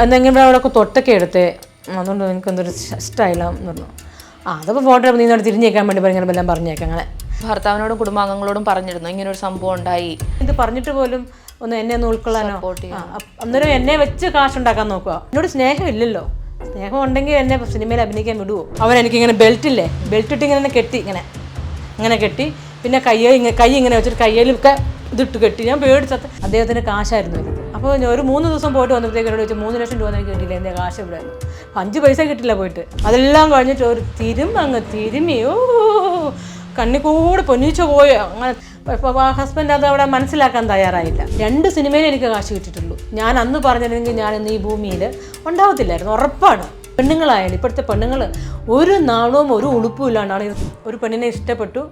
എന്തെങ്കിലും അവിടെ തൊട്ടൊക്കെ എടുത്തേ. അതുകൊണ്ട് എനിക്ക് എന്തൊരു സ്റ്റൈലാന്ന് പറഞ്ഞു ആ അതപ്പോൾ ഫോട്ടോ നീ ഇങ്ങോട്ട് തിരിഞ്ഞേക്കാൻ വേണ്ടി പറഞ്ഞു എല്ലാം പറഞ്ഞേക്കാം അങ്ങനെ. ഭർത്താവിനോടും കുടുംബാംഗങ്ങളോടും പറഞ്ഞിരുന്നു ഇങ്ങനെ ഒരു സംഭവം ഉണ്ടായി. ഇത് പറഞ്ഞിട്ട് പോലും ഒന്ന് എന്നെ ഒന്ന് ഉൾക്കൊള്ളാനോ? അന്നേരം എന്നെ വെച്ച് കാശുണ്ടാക്കാൻ നോക്കുക എന്നോട് സ്നേഹമില്ലല്ലോ സ്നേഹം ഉണ്ടെങ്കിൽ എന്നെ സിനിമയിൽ അഭിനയിക്കാൻ വിടുവോ? അവൻ എനിക്ക് ഇങ്ങനെ ബെൽറ്റ് ഇല്ലേ? ബെൽറ്റ് ഇട്ട് ഇങ്ങനെ കെട്ടി ഇങ്ങനെ. ഇങ്ങനെ കെട്ടി പിന്നെ കയ്യെ ഇങ്ങനെ കൈ ഇങ്ങനെ വെച്ചിട്ട് കയ്യിലൊക്കെ ഇതിട്ട് കെട്ടി. ഞാൻ പേടിച്ചത് അദ്ദേഹത്തിന് കാശായിരുന്നു എനിക്ക് അപ്പോൾ ഞാൻ ഒരു മൂന്ന് ദിവസം പോയിട്ട് വന്നപ്പോഴത്തേക്ക് ചോദിച്ചു മൂന്ന് ലക്ഷം രൂപ എനിക്ക് കിട്ടിയില്ല? എന്റെ കാശ് ഇവിടെ? അഞ്ച് പൈസ കിട്ടില്ല പോയിട്ട്. അതെല്ലാം കഴിഞ്ഞിട്ട് ഒരു തിരും അങ്ങ് തിരുമിയോ കണ്ണി കൂടെ പൊന്നിച്ചു പോയോ. അങ്ങനെ ഇപ്പോൾ ഹസ്ബൻഡ് അത് അവിടെ മനസ്സിലാക്കാൻ തയ്യാറായില്ല. രണ്ട് സിനിമയിൽ എനിക്ക് കാശ് കിട്ടിയിട്ടുള്ളൂ. ഞാൻ അന്ന് പറഞ്ഞിരുന്നെങ്കിൽ ഞാൻ ഇന്ന് ഈ ഭൂമിയിൽ ഉണ്ടാവത്തില്ലായിരുന്നു. ഉറപ്പാണ്. പെണ്ണുങ്ങളായാലും ഇപ്പോഴത്തെ പെണ്ണുങ്ങൾ ഒരു നാണവും ഒരു ഉളുപ്പും ഇല്ലാണ്ടാണ് ഒരു പെണ്ണിനെ ഇഷ്ടപ്പെട്ടു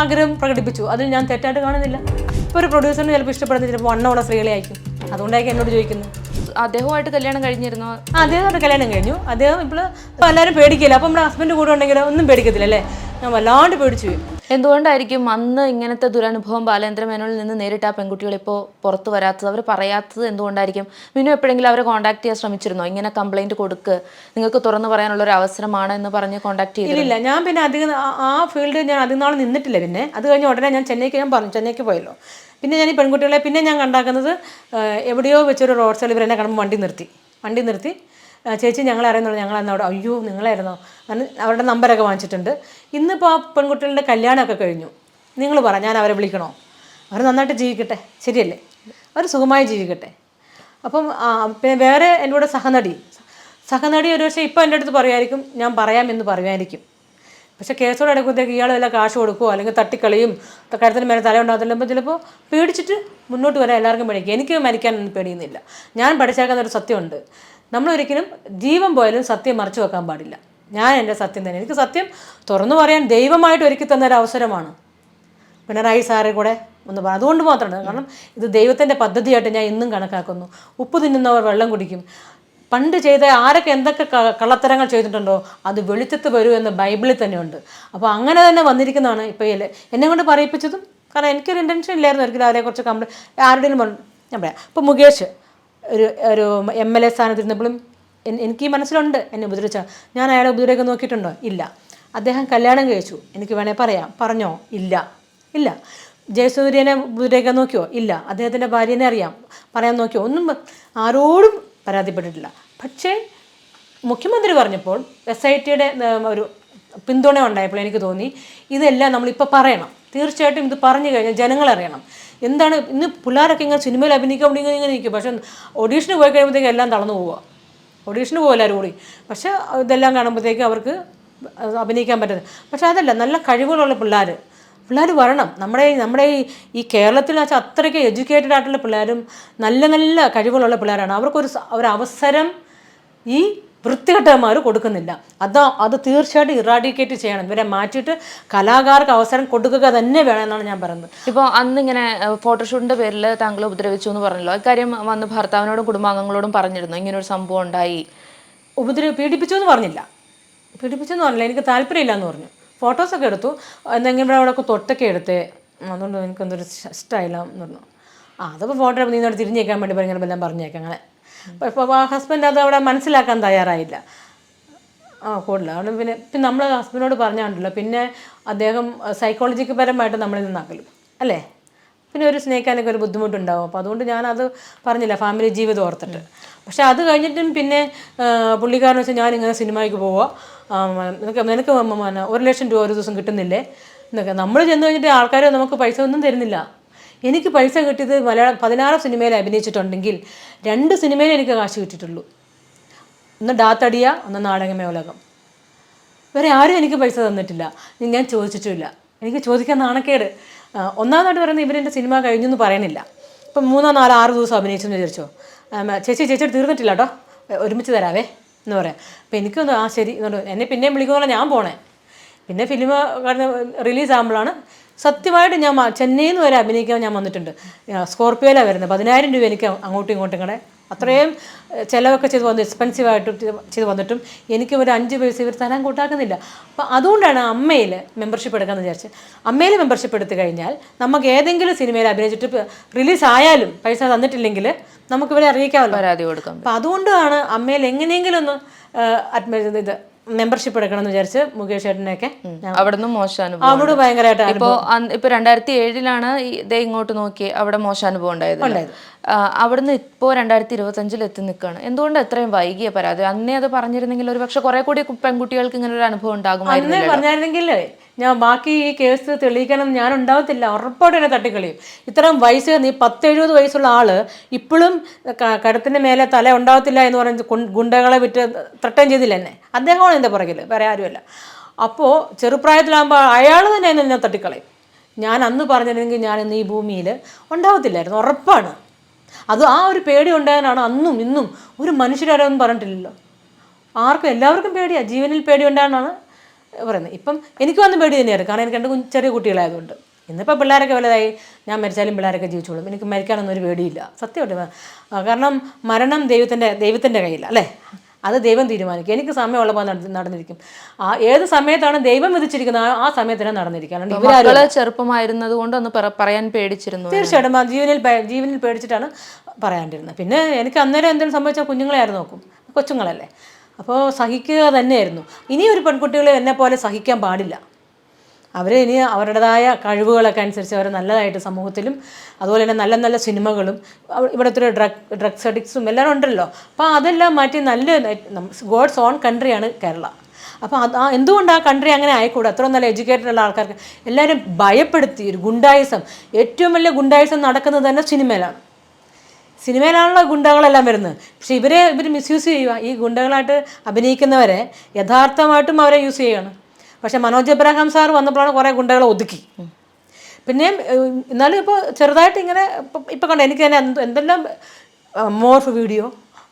ആഗ്രഹം പ്രകടിപ്പിച്ചു. അതിൽ ഞാൻ തെറ്റായിട്ട് കാണുന്നില്ല. ഇപ്പോൾ ഒരു പ്രൊഡ്യൂസറിന് ചിലപ്പോൾ ഇഷ്ടപ്പെടുന്ന ചിലപ്പോൾ വണ്ണമുള്ള സ്ത്രീകളെ ആയിരിക്കും. അതുകൊണ്ടായിരിക്കും എന്നോട് ചോദിക്കുന്നത്. അദ്ദേഹമായിട്ട് കല്യാണം കഴിഞ്ഞിരുന്നു? ആ അദ്ദേഹം കല്യാണം കഴിഞ്ഞു. അദ്ദേഹം ഇപ്പോൾ എല്ലാവരും പേടിക്കില്ല. അപ്പോൾ നമ്മുടെ ഹസ്ബൻഡ് കൂടെ ഉണ്ടെങ്കിൽ ഒന്നും പേടിക്കത്തില്ല അല്ലേ? ഞാൻ വല്ലാണ്ട് പേടിച്ചു പോയി. എന്തുകൊണ്ടായിരിക്കും അന്ന് ഇങ്ങനത്തെ ദുരനുഭവം ബാലേന്ദ്ര മേനോനിൽ നിന്ന് നേരിട്ട് ആ പെൺകുട്ടികൾ ഇപ്പോൾ പുറത്ത് വരാത്തത്? അവർ പറയാത്തത് എന്തുകൊണ്ടായിരിക്കും? മിനു എപ്പോഴെങ്കിലും അവരെ കോൺടാക്ട് ചെയ്യാൻ ശ്രമിച്ചിരുന്നോ? ഇങ്ങനെ കംപ്ലൈന്റ് കൊടുക്ക്. നിങ്ങൾക്ക് തുറന്നു പറയാനുള്ള ഒരു അവസരമാണ് എന്ന് പറഞ്ഞ് കോൺടാക്ട് ചെയ്തില്ല ഞാൻ പിന്നെ അധികം ആ- ഫീൽഡ് ഞാൻ അധികം നാൾ നിന്നിട്ടില്ല പിന്നെ. അത് കഴിഞ്ഞ് ഉടനെ ഞാൻ ചെന്നൈക്ക് ഞാൻ പറഞ്ഞു ചെന്നൈക്ക് പോയല്ലോ. പിന്നെ ഞാൻ ഈ പെൺകുട്ടികളെ പിന്നെ ഞാൻ കണ്ടാക്കുന്നത് എവിടെയോ വെച്ചൊരു റോഡ് സൈഡിൽ ഇവരെന്നെ കാണുമ്പോൾ വണ്ടി നിർത്തി. വണ്ടി നിർത്തി. ചേച്ചി ഞങ്ങളെ അറിയുന്നുള്ളൂ ഞങ്ങൾ അന്ന് അവിടെ അയ്യോ നിങ്ങളായിരുന്നോ? കാരണം അവരുടെ നമ്പരൊക്കെ വാങ്ങിച്ചിട്ടുണ്ട്. ഇന്നിപ്പോൾ ആ പെൺകുട്ടികളുടെ കല്യാണമൊക്കെ കഴിഞ്ഞു. നിങ്ങൾ പറ ഞാൻ അവരെ വിളിക്കണോ? അവർ നന്നായിട്ട് ജീവിക്കട്ടെ. ശരിയല്ലേ? അവർ സുഖമായി ജീവിക്കട്ടെ. അപ്പം പിന്നെ വേറെ എന്റെ കൂടെ സഹനടി. സഹനടി ഒരു പക്ഷേ ഇപ്പോൾ എന്റെ അടുത്ത് പറയുമായിരിക്കും ഞാൻ പറയാമെന്ന് പറയുമായിരിക്കും. പക്ഷേ കേസോട് എടുക്കുമ്പോഴത്തേക്ക് ഇയാൾ വല്ല കാശ് കൊടുക്കുമോ അല്ലെങ്കിൽ തട്ടിക്കളിയും കഴുത്തിന് മേലെ തല ഉണ്ടാകത്തില്ലപ്പോൾ ചിലപ്പോൾ പേടിച്ചിട്ട് മുന്നോട്ട് വരാൻ എല്ലാവർക്കും പേടിക്കും എനിക്ക് മരിക്കാനൊന്നും പേടിയുന്നില്ല. ഞാൻ പഠിച്ചേക്കുന്ന ഒരു സത്യമുണ്ട്. നമ്മളൊരിക്കലും ജീവൻ പോയാലും സത്യം മറച്ചു വെക്കാൻ പാടില്ല. ഞാൻ എന്റെ സത്യം തന്നെ. എനിക്ക് സത്യം തുറന്നു പറയാൻ ദൈവമായിട്ട് ഒരുക്കി തന്ന ഒരു അവസരമാണ്. പിണറായി സാറെ കൂടെ ഒന്ന് പറ. അതുകൊണ്ട് മാത്രമാണ്. കാരണം ഇത് ദൈവത്തിന്റെ പദ്ധതിയായിട്ട് ഞാൻ ഇന്നും കണക്കാക്കുന്നു. ഉപ്പ് തിന്നുന്നവർ വെള്ളം കുടിക്കും. പണ്ട് ചെയ്ത ആരൊക്കെ എന്തൊക്കെ കള്ളത്തരങ്ങൾ ചെയ്തിട്ടുണ്ടോ അത് വെളിച്ചത്ത് വരൂ എന്ന് ബൈബിളിൽ തന്നെയുണ്ട്. അപ്പോൾ അങ്ങനെ തന്നെ വന്നിരിക്കുന്നതാണ് ഇപ്പോൾ എന്നെ കൊണ്ട് പറയിപ്പിച്ചതും കാരണം എനിക്കൊരു ഇന്റൻഷൻ ഇല്ലായിരുന്നു. ഒരിക്കലും കുറച്ച് കംപ്ലൈന്റ് ആരുടെയും പറഞ്ഞു ഞാൻ പറയാം. ഇപ്പോൾ മുകേഷ് ഒരു ഒരു എം എൽ എ സ്ഥാനത്തിരുന്നപ്പോഴും എനിക്ക് മനസ്സിലുണ്ട്. എന്നെ ഉപദ്രവിച്ച ഞാൻ അയാളെ ഉപദ്രവിക്കാൻ നോക്കിയിട്ടുണ്ടോ? ഇല്ല. അദ്ദേഹം കല്യാണം കഴിച്ചു. എനിക്ക് വേണേൽ പറയാം. പറഞ്ഞോ? ഇല്ല. ഇല്ല. ജയസൂര്യനെ ഉപദ്രവിക്കാൻ നോക്കിയോ? ഇല്ല. അദ്ദേഹത്തിന്റെ ഭാര്യനെ അറിയാം. പറയാൻ നോക്കിയോ? ഒന്നും ആരോടും പരാതിപ്പെട്ടിട്ടില്ല. പക്ഷേ മുഖ്യമന്ത്രി പറഞ്ഞപ്പോൾ എസ് ഐ ടിയുടെ ഒരു പിന്തുണ ഉണ്ടായപ്പോൾ എനിക്ക് തോന്നി ഇതെല്ലാം നമ്മളിപ്പോൾ പറയണം. തീർച്ചയായിട്ടും ഇത് പറഞ്ഞു കഴിഞ്ഞാൽ ജനങ്ങളറിയണം. എന്താണ് ഇന്ന് പിള്ളേരൊക്കെ ഇങ്ങനെ സിനിമയിൽ അഭിനയിക്കാൻ വേണ്ടി ഇങ്ങനെ നിൽക്കും പക്ഷേ ഓഡീഷന് പോയി കഴിയുമ്പോഴത്തേക്ക് എല്ലാം തളർന്നു പോവുക. ഓഡീഷന് പോകും എല്ലാവരും കൂടി. പക്ഷേ ഇതെല്ലാം കാണുമ്പോഴത്തേക്ക് അവർക്ക് അഭിനയിക്കാൻ പറ്റുന്നത് പക്ഷേ അതല്ല നല്ല കഴിവുകളുള്ള പിള്ളേർ പിള്ളേർ വരണം. നമ്മുടെ നമ്മുടെ ഈ ഈ കേരളത്തിൽ വെച്ചാൽ അത്രയ്ക്ക് എഡ്യൂക്കേറ്റഡ് ആയിട്ടുള്ള പിള്ളേരും നല്ല നല്ല കഴിവുകളുള്ള പിള്ളേരാണ്. അവർക്കൊരു ഒരു അവസരം ഈ വൃത്തികെട്ടന്മാർ കൊടുക്കുന്നില്ല. അതാ അത് തീർച്ചയായിട്ടും ഇറാഡിക്കേറ്റ് ചെയ്യണം. ഇവരെ മാറ്റിയിട്ട് കലാകാർക്ക് അവസരം കൊടുക്കുക തന്നെ വേണം എന്നാണ് ഞാൻ പറയുന്നത്. ഇപ്പോൾ അന്ന് ഇങ്ങനെ ഫോട്ടോഷൂട്ടിന്റെ പേരിൽ താങ്കൾ ഉപദ്രവിച്ചു എന്ന് പറഞ്ഞല്ലോ. ഇക്കാര്യം വന്ന് ഭർത്താവിനോടും കുടുംബാംഗങ്ങളോടും പറഞ്ഞിരുന്നു. ഇങ്ങനെ ഒരു സംഭവം ഉണ്ടായി. ഉപദ്രവ പീഡിപ്പിച്ചു എന്ന് പറഞ്ഞില്ല. പീഡിപ്പിച്ചെന്ന് പറഞ്ഞില്ല. എനിക്ക് താല്പര്യമില്ല എന്ന് പറഞ്ഞു. ഫോട്ടോസൊക്കെ എടുത്തു. എന്തെങ്കിലും ഇവിടെ അവിടെയൊക്കെ തൊട്ടൊക്കെ എടുത്തേ. അതുകൊണ്ട് എനിക്ക് എന്തൊരു ഇഷ്ടമായില്ല എന്ന് പറഞ്ഞു. ആ അതപ്പോൾ ഫോട്ടോ നീ ഇങ്ങോട്ട് തിരിഞ്ഞേക്കാൻ വേണ്ടി പറഞ്ഞു എല്ലാം പറഞ്ഞേക്കാം അങ്ങനെ. ഇപ്പോൾ ഹസ്ബൻഡ് അത് അവിടെ മനസ്സിലാക്കാൻ തയ്യാറായില്ല. ആ കൂടുതൽ അതുകൊണ്ട് പിന്നെ പിന്നെ നമ്മൾ ഹസ്ബൻഡിനോട് പറഞ്ഞാണ്ടല്ലോ. പിന്നെ അദ്ദേഹം സൈക്കോളജിക്ക് പരമായിട്ട് നമ്മളിൽ നിന്നാക്കലും അല്ലേ? പിന്നെ ഒരു സ്നേഹിക്കാനൊക്കെ ഒരു ബുദ്ധിമുട്ടുണ്ടാവും. അപ്പോൾ അതുകൊണ്ട് ഞാനത് പറഞ്ഞില്ല ഫാമിലി ജീവിതം ഓർത്തിട്ട്. പക്ഷെ അത് കഴിഞ്ഞിട്ടും പിന്നെ പുള്ളിക്കാരെന്ന് വെച്ചാൽ ഞാനിങ്ങനെ സിനിമയ്ക്ക് പോവുക നിനക്ക് നിനക്ക് ഒരു ലക്ഷം രൂപ ഒരു ദിവസം കിട്ടുന്നില്ലേ? എന്നൊക്കെ. നമ്മൾ ചെന്ന് കഴിഞ്ഞിട്ട് ആൾക്കാർ നമുക്ക് പൈസ ഒന്നും തരുന്നില്ല. എനിക്ക് പൈസ കിട്ടിയത് മലയാളം പതിനാറ് സിനിമയിൽ അഭിനയിച്ചിട്ടുണ്ടെങ്കിൽ രണ്ട് സിനിമയിൽ എനിക്ക് കാശ് കിട്ടിയിട്ടുള്ളൂ. ഒന്ന് ഡാത്തടിയ ഒന്ന് നാടകമേ ഉലകം. വേറെ ആരും എനിക്ക് പൈസ തന്നിട്ടില്ല. ഞാൻ ചോദിച്ചിട്ടുമില്ല. എനിക്ക് ചോദിക്കാൻ നാണക്കേട്. ഒന്നാമതായിട്ട് പറയുന്നത് ഇവരെന്റെ സിനിമ കഴിഞ്ഞെന്ന് പറയണില്ല ഇപ്പം മൂന്നോ നാലോ ആറ് ദിവസം അഭിനയിച്ചെന്ന് വിചാരിച്ചോ. ചേച്ചി ചേച്ചി തീർന്നിട്ടില്ല കേട്ടോ. ഒരുമിച്ച് തരാവേ എന്ന് പറയാം. അപ്പം എനിക്കൊന്ന് ആ ശരി എന്ന് പറഞ്ഞു. എന്നെ പിന്നെയും വിളിക്കുമ്പോൾ ഞാൻ പോണേ. പിന്നെ ഫിലിം റിലീസ് ആകുമ്പോഴാണ് സത്യമായിട്ട് ഞാൻ ചെന്നൈയിൽ നിന്ന് വരെ അഭിനയിക്കാൻ ഞാൻ വന്നിട്ടുണ്ട്. സ്കോർപ്പിയോയിലാണ് വരുന്നത്. പതിനായിരം രൂപ എനിക്ക് അങ്ങോട്ടും ഇങ്ങോട്ടും കൂടെ അത്രയും ചിലവൊക്കെ ചെയ്ത് വന്നു എക്സ്പെൻസീവ് ആയിട്ട് ചെയ്ത് വന്നിട്ടും എനിക്ക് ഒരു അഞ്ച് പൈസ ഇവർ തരാൻ കൂട്ടാക്കുന്നില്ല. അപ്പം അതുകൊണ്ടാണ് അമ്മയിൽ മെമ്പർഷിപ്പ് എടുക്കാമെന്ന് വിചാരിച്ച്. അമ്മയിൽ മെമ്പർഷിപ്പ് എടുത്തു കഴിഞ്ഞാൽ നമുക്ക് ഏതെങ്കിലും സിനിമയിൽ അഭിനയിച്ചിട്ട് റിലീസ് ആയാലും പൈസ തന്നിട്ടില്ലെങ്കിൽ നമുക്ക് ഇവരെ അറിയിക്കാമല്ലോ. പരാതി കൊടുക്കാം അപ്പം അതുകൊണ്ടാണ് അമ്മയിൽ എങ്ങനെയെങ്കിലും ഒന്ന് അഡ്മിറ്റ് ഇത് മെമ്പർഷിപ്പ് എടുക്കണം എന്ന് വിചാരിച്ച് മുകേഷ് ചേട്ടനെയൊക്കെ അവിടെ അവിടുന്ന് മോശം അനുഭവം അവിടെ ഭയങ്കരമായിട്ട് ഇപ്പോ ഇപ്പൊ രണ്ടായിരത്തി ഏഴിലാണ് ഇതേ ഇങ്ങോട്ട് നോക്കി അവിടെ മോശം അനുഭവം ഉണ്ടായത് അവിടുന്ന് ഇപ്പോ രണ്ടായിരത്തി ഇരുപത്തി അഞ്ചിൽ എത്തി നിൽക്കുകയാണ് എന്തുകൊണ്ട് എത്രയും വൈകിയ പരാതി? അന്നേ അത് പറഞ്ഞിരുന്നെങ്കിൽ ഒരു പക്ഷെ കുറെ കൂടി പെൺകുട്ടികൾക്ക് ഇങ്ങനെ ഒരു അനുഭവം ഉണ്ടാകും പറഞ്ഞായിരുന്നെങ്കിൽ ഞാൻ ബാക്കി ഈ കേസ് തെളിയിക്കണം ഞാൻ ഉണ്ടാവത്തില്ല ഉറപ്പോടെ എന്നെ തട്ടിക്കളിയും. ഇത്രയും വയസ്സ് നീ പത്തെഴുപത് വയസ്സുള്ള ആൾ ഇപ്പോഴും കടത്തിന് മേലെ തല ഉണ്ടാവത്തില്ല എന്ന് പറഞ്ഞ് ഗുണ്ടകളെ വിറ്റ് തട്ടം ചെയ്തില്ല എന്നെ. അദ്ദേഹമാണ് എന്റെ പുറകിൽ വേറെ ആരുമല്ല. അപ്പോൾ ചെറുപ്രായത്തിലാകുമ്പോൾ അയാൾ തന്നെ എന്നെ തട്ടിക്കളയും. ഞാൻ അന്ന് പറഞ്ഞിരുന്നെങ്കിൽ ഞാൻ ഇന്ന് ഈ ഭൂമിയിൽ ഉണ്ടാവത്തില്ലായിരുന്നു. ഉറപ്പാണ്. അത് ആ ഒരു പേടി ഉണ്ടായതിനാണ് അന്നും ഇന്നും ഒരു മനുഷ്യരാരൊന്നും പറഞ്ഞിട്ടില്ലല്ലോ. ആർക്കും എല്ലാവർക്കും പേടിയാണ് ജീവനിൽ പേടി ഉണ്ടാകാനാണ് പറയുന്നത് ഇപ്പം എനിക്ക് വന്ന പേടി തന്നെയായിരുന്നു കാരണം എനിക്ക് രണ്ട് ചെറിയ കുട്ടികളായതുകൊണ്ട്. ഇന്നിപ്പോൾ പിള്ളേരൊക്കെ വലുതായി ഞാൻ മരിച്ചാലും പിള്ളേരൊക്കെ ജീവിച്ചോളും. എനിക്ക് മരിക്കാനൊന്നും ഒരു പേടിയില്ല. സത്യമായിട്ട് കാരണം മരണം ദൈവത്തിന്റെ ദൈവത്തിന്റെ കയ്യിലാണ് അല്ലേ? അത് ദൈവം തീരുമാനിക്കും. എനിക്ക് സമയമുള്ളപ്പോൾ നട നടന്നിരിക്കും. ആ ഏത് സമയത്താണ് ദൈവം വിധിച്ചിരിക്കുന്നത് ആ- സമയത്തിന് നടന്നിരിക്കും. അല്ലാണ്ട് ഇവരാരും മക്കൾ ചെറുപ്പമായിരുന്നത് കൊണ്ട് ഒന്ന് പറയാൻ പേടിച്ചിരുന്നു തീർച്ചയായിട്ടും. ജീവനിൽ ജീവനിൽ പേടിച്ചിട്ടാണ് പറയാണ്ടിരുന്നത്. പിന്നെ എനിക്ക് അന്നേരം എന്തെങ്കിലും സംഭവിച്ചാൽ കുഞ്ഞുങ്ങളെ ആയിരുന്നു നോക്കും? കൊച്ചുങ്ങളല്ലേ. അപ്പോൾ സഹിക്കുക തന്നെയായിരുന്നു. ഇനി ഒരു പെൺകുട്ടികൾ എന്നെ പോലെ സഹിക്കാൻ പാടില്ല. അവർ ഇനി അവരുടേതായ കഴിവുകളൊക്കെ അനുസരിച്ച് അവരെ നല്ലതായിട്ട് സമൂഹത്തിലും അതുപോലെ തന്നെ നല്ല നല്ല സിനിമകളും ഇവിടുത്തെ ഒരു ഡ്രഗ് ഡ്രഗ്സ് അഡിക്ട്സും എല്ലാവരും ഉണ്ടല്ലോ. അപ്പോൾ അതെല്ലാം മാറ്റി നല്ല ഗോഡ്സ് ഓൺ കൺട്രിയാണ് കേരള. അപ്പോൾ അത് ആ എന്തുകൊണ്ട് ആ കൺട്രി അങ്ങനെ ആയിക്കൂടെ? അത്രയും നല്ല എഡ്യൂക്കേറ്റഡ് ഉള്ള ആൾക്കാർക്ക് എല്ലാവരും ഭയപ്പെടുത്തി ഒരു ഗുണ്ടായിസം. ഏറ്റവും വലിയ ഗുണ്ടായിസം നടക്കുന്നത് തന്നെ സിനിമയിലാണ്. സിനിമയിലാണല്ലോ ഗുണ്ടകളെല്ലാം വരുന്നത്. പക്ഷേ ഇവരെ ഇവർ മിസ്യൂസ് ചെയ്യുക. ഈ ഗുണ്ടകളായിട്ട് അഭിനയിക്കുന്നവരെ യഥാർത്ഥമായിട്ടും അവരെ യൂസ് ചെയ്യുകയാണ്. പക്ഷേ മനോജ് എബ്രാഹാം സാർ വന്നപ്പോഴാണ് കുറേ ഗുണ്ടകളെ ഒതുക്കി. പിന്നെയും ഏഹ്, എന്നാലും ഇപ്പോൾ ചെറുതായിട്ട് ഇങ്ങനെ ഇപ്പം കണ്ടോ എനിക്ക് തന്നെ എന്തെല്ലാം മോർഫ് വീഡിയോ